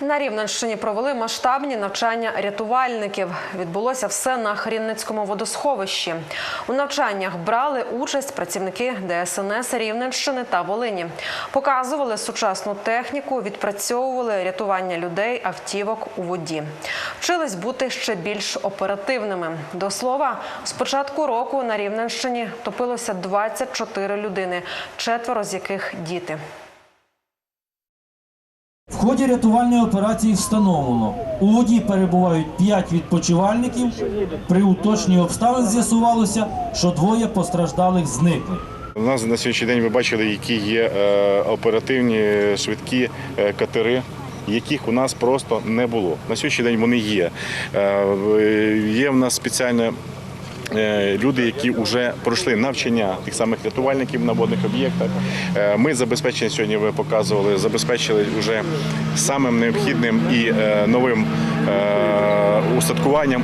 На Рівненщині провели масштабні навчання рятувальників. Відбулося все на Хрінницькому водосховищі. У навчаннях брали участь працівники ДСНС Рівненщини та Волині. Показували сучасну техніку, відпрацьовували рятування людей, автівок у воді. Вчились бути ще більш оперативними. До слова, з початку року на Рівненщині топилося 24 людини, четверо з яких діти. Ході рятувальної операції встановлено, у воді перебувають 5 відпочивальників. При уточненні обставин з'ясувалося, що двоє постраждалих зникли. У нас на сьогоднішній день ви бачили, які є е, оперативні швидкі е, катери. Яких у нас просто не було. На сьогоднішній день вони є. Е, Є в нас спеціально е, люди, які вже пройшли навчання тих самих рятувальників на водних об'єктах. Е, Ми забезпечені сьогодні, ви показували, забезпечили вже самим необхідним і е, новим е, устаткуванням.